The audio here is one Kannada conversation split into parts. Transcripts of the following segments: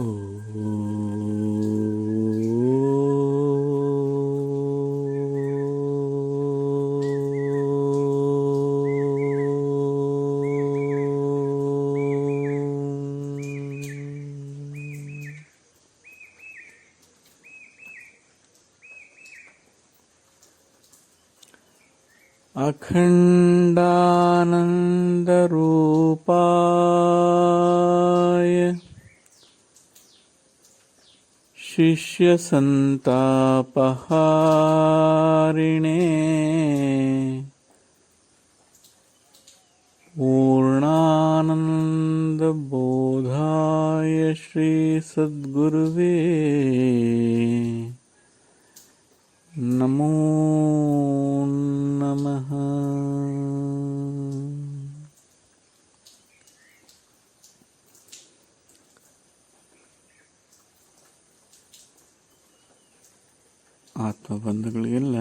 अखण्डानन्दरूपा शिष्यसन्तापहारिणे पूर्णानन्दबोधाय श्रीसद्गुरुवे नमो ಆತ್ಮಬಂಧುಗಳಿಗೆಲ್ಲ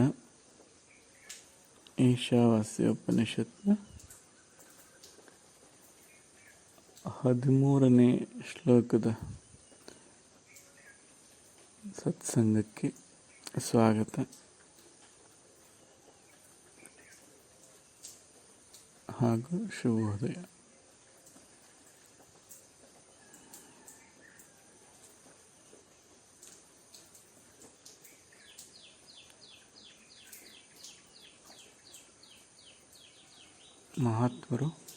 ಈಶಾವಾಸ್ಯ ಉಪನಿಷತ್ನ ಹದಿಮೂರನೇ ಶ್ಲೋಕದ ಸತ್ಸಂಗಕ್ಕೆ ಸ್ವಾಗತ. ಹಾಗೂ ಶುಭೋದಯ. ಮಹಾತ್ಮರು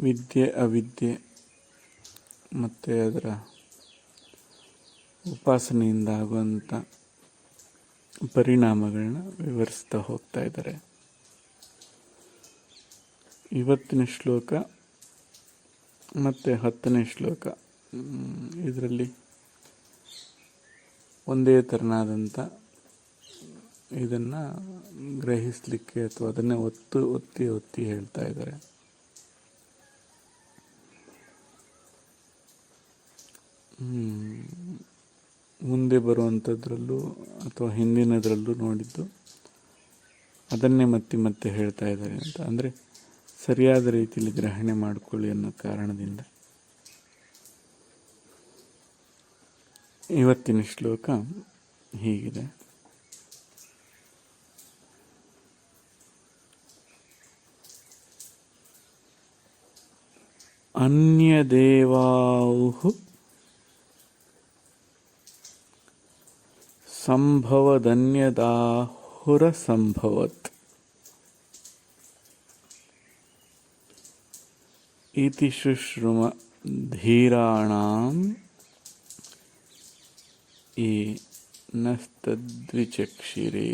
ವಿದ್ಯೆ, ಅವಿದ್ಯೆ ಮತ್ತು ಅದರ ಉಪಾಸನೆಯಿಂದ ಆಗುವಂಥ ಪರಿಣಾಮಗಳನ್ನ ವಿವರಿಸ್ತಾ ಹೋಗ್ತಾ ಇದ್ದಾರೆ. ಇವತ್ತಿನ ಶ್ಲೋಕ ಮತ್ತು ಹತ್ತನೇ ಶ್ಲೋಕ. ಇದರಲ್ಲಿ ಒಂದೇ ತೆರನಾದಂಥ ಇದನ್ನು ಗ್ರಹಿಸಲಿಕ್ಕೆ ಅಥವಾ ಅದನ್ನೇ ಒತ್ತು, ಒತ್ತಿ ಒತ್ತಿ ಹೇಳ್ತಾ ಇದ್ದಾರೆ. ಮುಂದೆ ಬರುವಂಥದ್ರಲ್ಲೂ ಅಥವಾ ಹಿಂದಿನದರಲ್ಲೂ ನೋಡಿದ್ದು ಅದನ್ನೇ ಮತ್ತೆ ಮತ್ತೆ ಹೇಳ್ತಾ ಇದ್ದಾರೆ ಅಂತ. ಅಂದರೆ ಸರಿಯಾದ ರೀತಿಯಲ್ಲಿ ಗ್ರಹಣೆ ಮಾಡಿಕೊಳ್ಳಿ ಅನ್ನೋ ಕಾರಣದಿಂದ. ಇವತ್ತಿನ ಶ್ಲೋಕ ಹೀಗಿದೆ. ಅನ್ಯದೇವಾವು ಸಂಭವದನ್ಯದಾಹುರಸಂಭವತ್ ಇತಿ ಶುಶ್ರುಮ ಧೀರಾಣಾಂ ये नस्तद्विचक्षिरे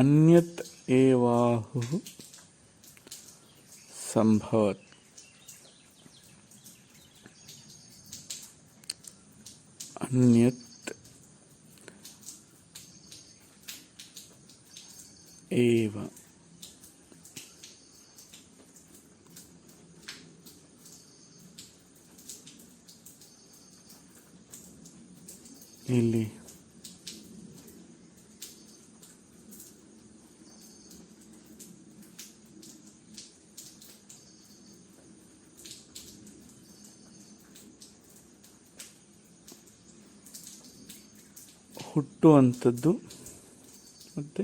अन्यत एवाहु संभवत अन्यत एवा ಇಲ್ಲಿ. ಹುಟ್ಟುವಂಥದ್ದು ಮತ್ತು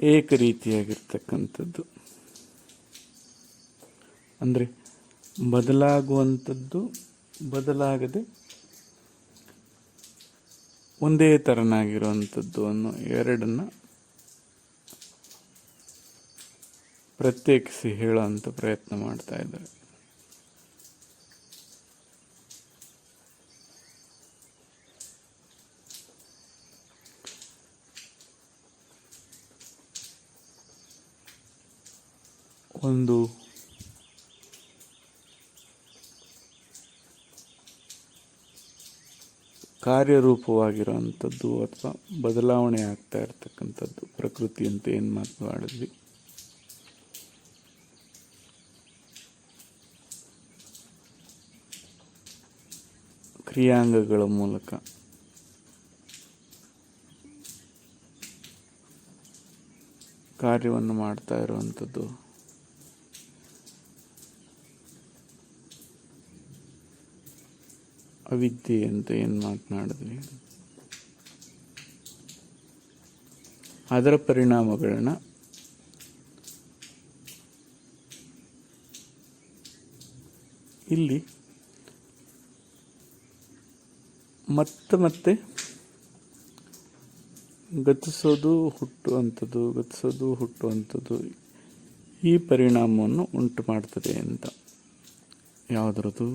ಏಕರೀತಿಯಾಗಿರ್ತಕ್ಕಂಥದ್ದು. ಅಂದರೆ ಬದಲಾಗುವಂಥದ್ದು ಬದಲಾಗದೆ ಒಂದೇ ಥರನಾಗಿರುವಂಥದ್ದು ಅನ್ನೋ ಎರಡನ್ನು ಪ್ರತ್ಯೇಕಿಸಿ ಹೇಳುವಂಥ ಪ್ರಯತ್ನ ಮಾಡ್ತಾ ಇದ್ದಾರೆ. ಒಂದು ಕಾರ್ಯರೂಪವಾಗಿರುವಂಥದ್ದು ಅಥವಾ ಬದಲಾವಣೆ ಆಗ್ತಾ ಇರ್ತಕ್ಕಂಥದ್ದು. ಪ್ರಕೃತಿ ಅಂತ ಏನು ಮಾತನಾಡಿದ್ವಿ ಕ್ರಿಯಾಂಗಗಳ ಮೂಲಕ. ಕಾರ್ಯವನ್ನು ಮಾಡ್ತಾ ಇರುವಂಥದ್ದು ಅವಿದ್ಯೆ ಅಂತ ಏನು ಮಾತನಾಡಿದ್ವಿ ಅದರ ಪರಿಣಾಮಗಳನ್ನ ಇಲ್ಲಿ ಮತ್ತೆ ಮತ್ತೆ ಗತಿಸೋದು ಹುಟ್ಟುವಂಥದ್ದು ಗತಿಸೋದು ಹುಟ್ಟುವಂಥದ್ದು ಈ ಪರಿಣಾಮವನ್ನು ಉಂಟು ಮಾಡ್ತದೆ ಅಂತ. ಯಾವುದ್ರದ್ದು?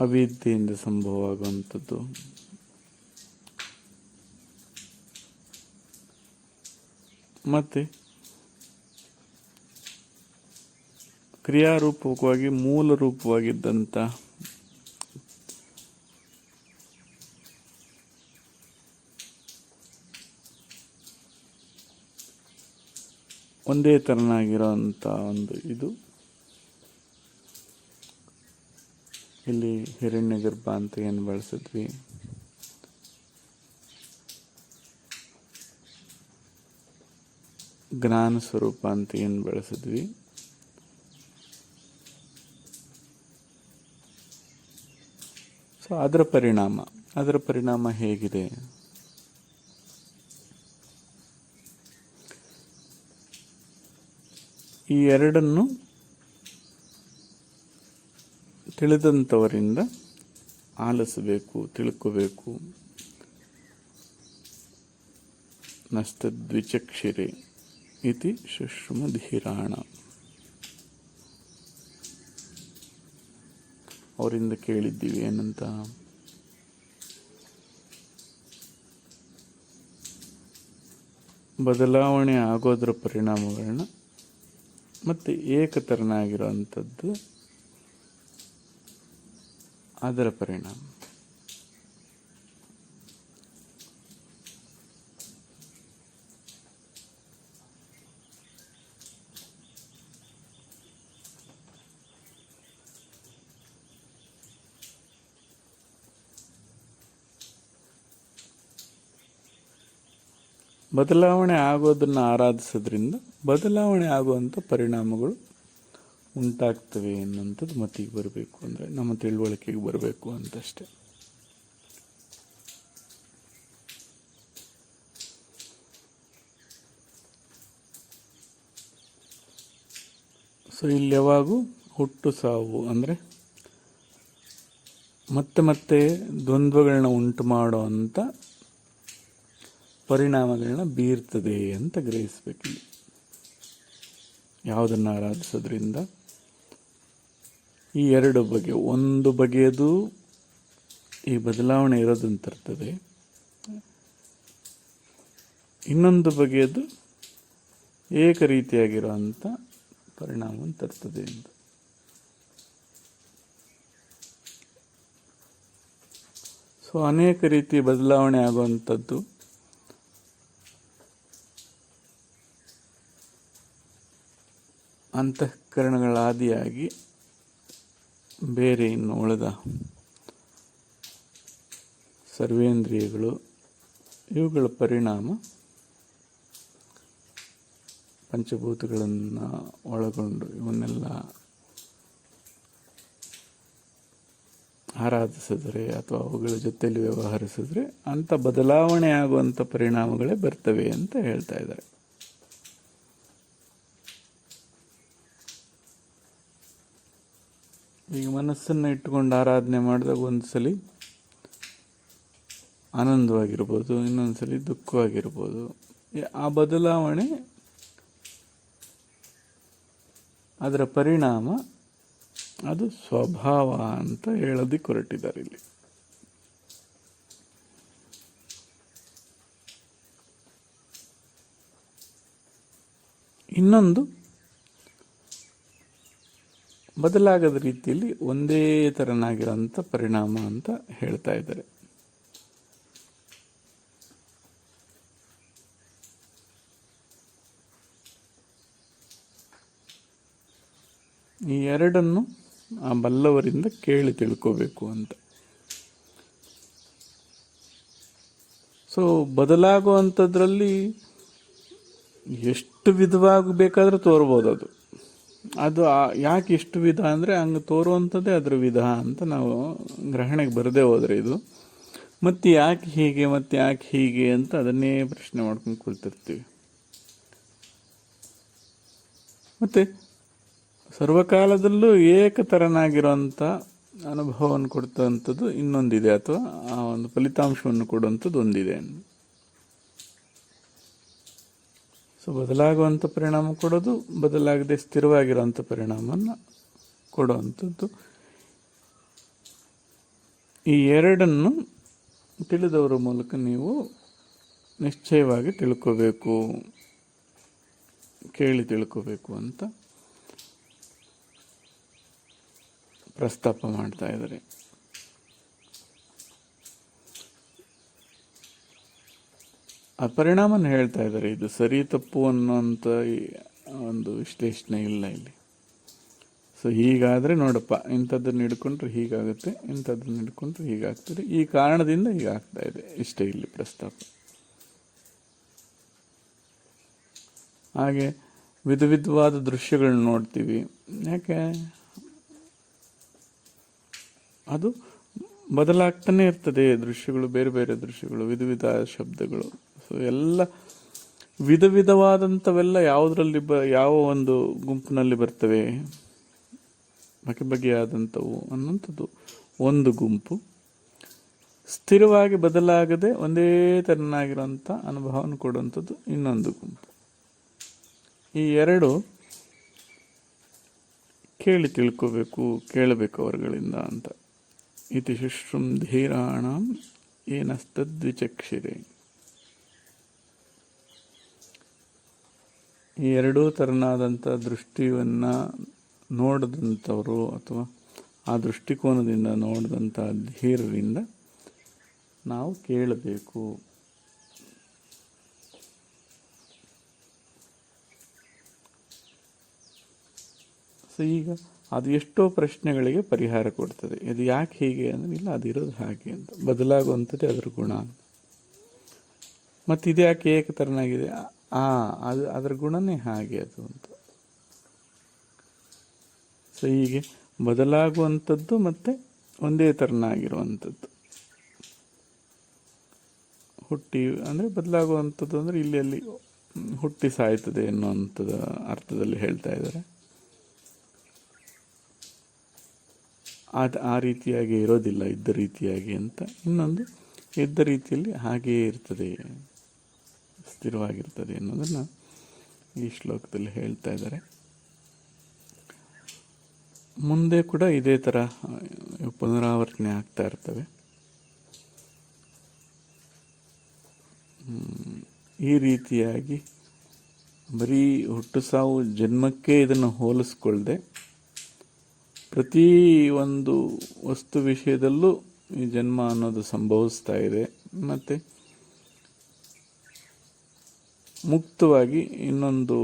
ಅವಿದ್ಯೆಯಿಂದ ಸಂಭವ ಆಗುವಂಥದ್ದು ಮತ್ತು ಕ್ರಿಯಾರೂಪಕವಾಗಿ ಮೂಲ ರೂಪವಾಗಿದ್ದಂಥ ಒಂದೇ ಥರನಾಗಿರೋಂಥ ಒಂದು ಇದು. ಇಲ್ಲಿ ಹಿರಣ್ಯ ಗರ್ಭ ಅಂತ ಏನು ಬಳಸಿದ್ವಿ. ಜ್ಞಾನ ಸ್ವರೂಪ ಅಂತ ಏನು ಬಳಸಿದ್ವಿ. ಸೊ ಅದರ ಪರಿಣಾಮ ಅದರ ಪರಿಣಾಮ ಹೇಗಿದೆ? ಈ ಎರಡನ್ನು ತಿಳಿದಂಥವರಿಂದ ಆಲಿಸಬೇಕು ತಿಳ್ಕೋಬೇಕು. ನಷ್ಟದ್ವಿಚಕ್ಷಿರೆ ಇತಿ ಸುಷ್ಮಧೀರಾಣ ಅವರಿಂದ ಕೇಳಿದ್ದೀವಿ ಏನಂತ? ಬದಲಾವಣೆ ಆಗೋದ್ರ ಪರಿಣಾಮಗಳನ್ನ ಮತ್ತು ಏಕತರನಾಗಿರೋವಂಥದ್ದು ಅದರ ಪರಿಣಾಮ. ಬದಲಾವಣೆ ಆಗೋದನ್ನು ಆರಾಧಿಸೋದ್ರಿಂದ ಬದಲಾವಣೆ ಆಗುವಂಥ ಪರಿಣಾಮಗಳು ಉಂಟಾಗ್ತವೆ ಅನ್ನೋಂಥದ್ದು ಮತ್ತಿಗೆ ಬರಬೇಕು ಅಂದರೆ ನಮ್ಮ ತಿಳುವಳಿಕೆಗೆ ಬರಬೇಕು ಅಂತಷ್ಟೆ. ಸೊ, ಇಲ್ಲಿ ಯಾವಾಗೂ ಹುಟ್ಟು ಸಾವು ಅಂದರೆ ಮತ್ತೆ ಮತ್ತೆ ದ್ವಂದ್ವಗಳನ್ನ ಉಂಟು ಮಾಡೋ ಅಂಥ ಪರಿಣಾಮಗಳನ್ನ ಬೀರ್ತದೆ ಅಂತ ಗ್ರಹಿಸ್ಬೇಕಿಲ್ಲಿ ಯಾವುದನ್ನು ಆರಾಧಿಸೋದ್ರಿಂದ ಈ ಎರಡು ಬಗೆ, ಒಂದು ಬಗೆಯದು ಈ ಬದಲಾವಣೆ ಇರೋದನ್ನು ತರ್ತದೆ ಇನ್ನೊಂದು ಬಗೆಯದು ಏಕ ರೀತಿಯಾಗಿರುವಂಥ ಪರಿಣಾಮವನ್ನು ತರ್ತದೆ ಅಂತ ಸೊ ಅನೇಕ ರೀತಿ ಬದಲಾವಣೆ ಆಗುವಂಥದ್ದು. ಅಂತಃಕರಣಗಳ ಆದಿಯಾಗಿ ಬೇರೆ ಇನ್ನು ಉಳಿದ ಸರ್ವೇಂದ್ರಿಯಗಳು, ಇವುಗಳ ಪರಿಣಾಮ ಪಂಚಭೂತಗಳನ್ನು ಒಳಗೊಂಡು ಇವನ್ನೆಲ್ಲ ಆರಾಧಿಸಿದ್ರೆ ಅಥವಾ ಅವುಗಳ ಜೊತೆಯಲ್ಲಿ ವ್ಯವಹರಿಸಿದ್ರೆ ಅಂಥ ಬದಲಾವಣೆ ಆಗುವಂಥ ಪರಿಣಾಮಗಳೇ ಬರ್ತವೆ ಅಂತ ಹೇಳ್ತಾ ಇದ್ದಾರೆ. ಈಗ ಮನಸ್ಸನ್ನು ಇಟ್ಟುಕೊಂಡು ಆರಾಧನೆ ಮಾಡಿದಾಗ ಒಂದು ಸಲ ಆನಂದವಾಗಿರ್ಬೋದು ಇನ್ನೊಂದು ಸಲ ದುಃಖವಾಗಿರ್ಬೋದು ಆ ಬದಲಾವಣೆ ಅದರ ಪರಿಣಾಮ ಅದು ಸ್ವಭಾವ ಅಂತ ಹೇಳೋದಕ್ಕೆ ಹೊರಟಿದ್ದಾರೆ ಇಲ್ಲಿ. ಇನ್ನೊಂದು ಬದಲಾಗದ ರೀತಿಯಲ್ಲಿ ಒಂದೇ ಥರನಾಗಿರೋಂಥ ಪರಿಣಾಮ ಅಂತ ಹೇಳ್ತಾ ಇದ್ದಾರೆ. ಈ ಎರಡನ್ನು ಆ ಬಲ್ಲವರಿಂದ ಕೇಳಿ ತಿಳ್ಕೋಬೇಕು ಅಂತ. ಸೊ ಬದಲಾಗುವಂಥದ್ರಲ್ಲಿ ಎಷ್ಟು ವಿಧವಾಗಿ ಬೇಕಾದರೂ ತೋರ್ಬೋದು ಅದು. ಅದು ಯಾಕೆ ಇಷ್ಟು ವಿಧ ಅಂದರೆ ಹಂಗೆ ತೋರುವಂಥದ್ದೇ ಅದ್ರ ವಿಧ ಅಂತ ನಾವು ಗ್ರಹಣೆಗೆ ಬರದೇ ಹೋದರೆ ಇದು. ಮತ್ತು ಯಾಕೆ ಹೀಗೆ, ಮತ್ತು ಯಾಕೆ ಹೀಗೆ ಅಂತ ಅದನ್ನೇ ಪ್ರಶ್ನೆ ಮಾಡ್ಕೊಂಡು ಕುಳಿತಿರ್ತೀವಿ ಮತ್ತು ಸರ್ವಕಾಲದಲ್ಲೂ ಏಕತರನಾಗಿರುವಂಥ ಅನುಭವವನ್ನು ಕೊಡ್ತಂಥದ್ದು ಇನ್ನೊಂದಿದೆ ಅಥವಾ ಆ ಒಂದು ಫಲಿತಾಂಶವನ್ನು ಕೊಡುವಂಥದ್ದು ಒಂದಿದೆ. ಸೊ ಬದಲಾಗುವಂಥ ಪರಿಣಾಮ ಕೊಡೋದು, ಬದಲಾಗದೆ ಸ್ಥಿರವಾಗಿರುವಂಥ ಪರಿಣಾಮವನ್ನು ಕೊಡುವಂಥದ್ದು. ಈ ಎರಡನ್ನು ತಿಳಿದವರ ಮೂಲಕ ನೀವು ನಿಶ್ಚಯವಾಗಿ ತಿಳ್ಕೋಬೇಕು, ಕೇಳಿ ತಿಳ್ಕೋಬೇಕು ಅಂತ ಪ್ರಸ್ತಾಪ ಮಾಡ್ತಾ ಇದ್ದಾರೆ. ಆ ಪರಿಣಾಮನ ಹೇಳ್ತಾ ಇದ್ದಾರೆ. ಇದು ಸರಿ ತಪ್ಪು ಅನ್ನುವಂಥ ಒಂದು ವಿಶ್ಲೇಷಣೆ ಇಲ್ಲ ಇಲ್ಲಿ. ಸೊ ಹೀಗಾದರೆ ನೋಡಪ್ಪ, ಇಂಥದ್ದನ್ನು ಹಿಡ್ಕೊಂಡ್ರೆ ಹೀಗಾಗುತ್ತೆ, ಇಂಥದ್ದನ್ನು ಹಿಡ್ಕೊಂಡ್ರೆ ಹೀಗಾಗ್ತದೆ. ಈ ಕಾರಣದಿಂದ ಹೀಗಾಗ್ತಾ ಇದೆ. ಇಷ್ಟೇ ಇಲ್ಲಿ ಪ್ರಸ್ತಾಪ. ಹಾಗೆ ವಿಧ ವಿಧವಾದ ದೃಶ್ಯಗಳನ್ನ ನೋಡ್ತೀವಿ. ಯಾಕೆ? ಅದು ಬದಲಾಗ್ತಾನೆ ಇರ್ತದೆ. ದೃಶ್ಯಗಳು, ಬೇರೆ ಬೇರೆ ದೃಶ್ಯಗಳು, ವಿಧ ವಿಧ ಶಬ್ದಗಳು. ಸೊ ಎಲ್ಲ ವಿಧ ವಿಧವಾದಂಥವೆಲ್ಲ ಯಾವುದರಲ್ಲಿ ಬ, ಯಾವ ಒಂದು ಗುಂಪಿನಲ್ಲಿ ಬರ್ತವೆ? ಬಗೆ ಬಗೆಯಾದಂಥವು ಅನ್ನುವಂಥದ್ದು. ಒಂದು ಗುಂಪು ಸ್ಥಿರವಾಗಿ ಬದಲಾಗದೆ ಒಂದೇ ತೆರನಾಗಿರುವಂಥ ಅನುಭವವನ್ನು ಕೊಡುವಂಥದ್ದು ಇನ್ನೊಂದು ಗುಂಪು. ಈ ಎರಡು ಕೇಳಿ ತಿಳ್ಕೋಬೇಕು, ಕೇಳಬೇಕು ಅವರುಗಳಿಂದ ಅಂತ. ಇತಿ ಶುಶ್ರಂ ಧೀರಾಣ ಏನಸ್ತದ್ವಿಚಕ್ಷಿರೆ ಈ ಎರಡೂ ಥರನಾದಂಥ ದೃಷ್ಟಿಯನ್ನು ನೋಡಿದಂಥವರು ಅಥವಾ ಆ ದೃಷ್ಟಿಕೋನದಿಂದ ನೋಡಿದಂಥ ಧೀರರಿಂದ ನಾವು ಕೇಳಬೇಕು. ಸೊ, ಈಗ ಅದು ಎಷ್ಟೋ ಪ್ರಶ್ನೆಗಳಿಗೆ ಪರಿಹಾರ ಕೊಡ್ತದೆ. ಇದು ಯಾಕೆ ಹೀಗೆ ಅಂದರೆ, ಇಲ್ಲ, ಅದು ಇರೋದು ಹಾಗೆ ಅಂತ. ಬದಲಾಗುವಂಥದ್ದೇ ಅದರ ಗುಣ ಮತ್ತು ಇದು ಯಾಕೆ ಏಕತರನಾಗಿದೆ? ಆ, ಅದು ಅದರ ಗುಣನೇ ಹಾಗೆ ಅದು ಅಂತ. ಸೊ ಹೀಗೆ ಬದಲಾಗುವಂಥದ್ದು ಮತ್ತು ಒಂದೇ ಥರನಾಗಿರುವಂಥದ್ದು. ಹುಟ್ಟಿ, ಅಂದರೆ ಬದಲಾಗುವಂಥದ್ದು ಅಂದರೆ ಇಲ್ಲಿ, ಅಲ್ಲಿ ಹುಟ್ಟಿ ಸಾಯ್ತದೆ ಅನ್ನುವಂಥದ್ದು ಅರ್ಥದಲ್ಲಿ ಹೇಳ್ತಾ ಇದ್ದಾರೆ. ಅದು ಆ ರೀತಿಯಾಗಿ ಇರೋದಿಲ್ಲ, ಇದ್ದ ರೀತಿಯಾಗಿ ಅಂತ. ಇನ್ನೊಂದು, ಇದ್ದ ರೀತಿಯಲ್ಲಿ ಹಾಗೆಯೇ ಇರ್ತದೆ. ಸ್ಥಿರವಾಗಿರ್ತದೆ ಅನ್ನೋದನ್ನು ಈ ಶ್ಲೋಕದಲ್ಲಿ ಹೇಳ್ತಾ ಇದ್ದಾರೆ. ಮುಂದೆ ಕೂಡ ಇದೇ ಥರ ಪುನರಾವರ್ತನೆ ಆಗ್ತಾ ಇರ್ತವೆ. ಈ ರೀತಿಯಾಗಿ ಬರೀ ಹುಟ್ಟು ಸಾವು ಜನ್ಮಕ್ಕೆ ಇದನ್ನು ಹೋಲಿಸ್ಕೊಳ್ಳದೆ ಪ್ರತಿ ಒಂದು ವಸ್ತು ವಿಷಯದಲ್ಲೂ ಈ ಜನ್ಮ ಅನ್ನೋದು ಸಂಭವಿಸ್ತಾ ಇದೆ. ಮತ್ತು ಮುಕ್ತವಾಗಿ ಇನ್ನೊಂದು,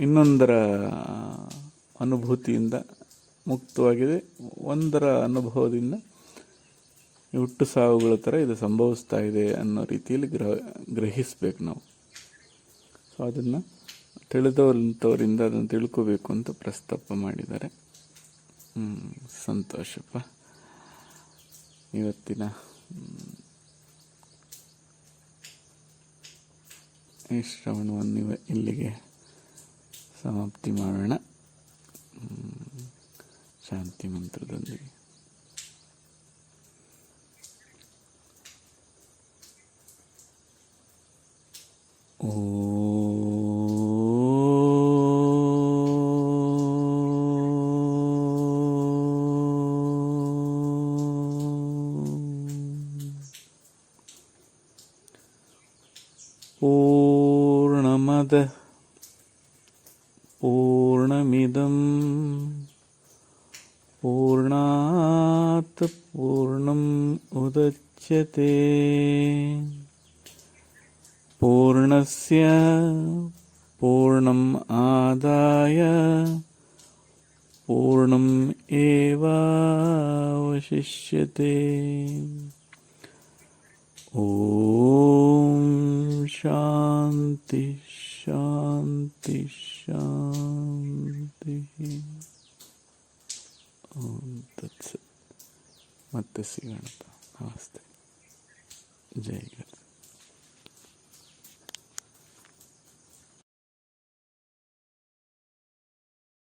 ಇನ್ನೊಂದರ ಅನುಭೂತಿಯಿಂದ ಮುಕ್ತವಾಗಿದೆ. ಒಂದರ ಅನುಭವದಿಂದ ಹುಟ್ಟು ಸಾವುಗಳ ಥರ ಇದು ಸಂಭವಿಸ್ತಾ ಇದೆ ಅನ್ನೋ ರೀತಿಯಲ್ಲಿ ಗ್ರಹ, ಗ್ರಹಿಸ್ಬೇಕು ನಾವು. ಸೊ ಅದನ್ನು ತಿಳಿದವರಂಥವರಿಂದ ಅದನ್ನು ತಿಳ್ಕೋಬೇಕು ಅಂತ ಪ್ರಸ್ತಾಪ ಮಾಡಿದ್ದಾರೆ. ಸಂತೋಷಪ್ಪ. ಇವತ್ತಿನ ಈ ಶ್ರವಣವನ್ನು ಇಲ್ಲಿಗೆ ಸಮಾಪ್ತಿ ಮಾಡೋಣ. ಶಾಂತಿ ಮಂತ್ರದೊಂದಿಗೆ. തത് പൂർണമിതം പൂർണാത് പൂർണം ഉദച്യത്തെ പൂർണസ്യ പൂർണം ആദായ പൂർണം ഏവാവശിഷ്യത്തെ ഓം ശാന്തി शान्ति शान्तिः ॐ तत्सत् ಮತ್ತೆ ಸಿಗೋಣಪ್ಪ ನಮಸ್ತೆ ಜೈ ಗುರು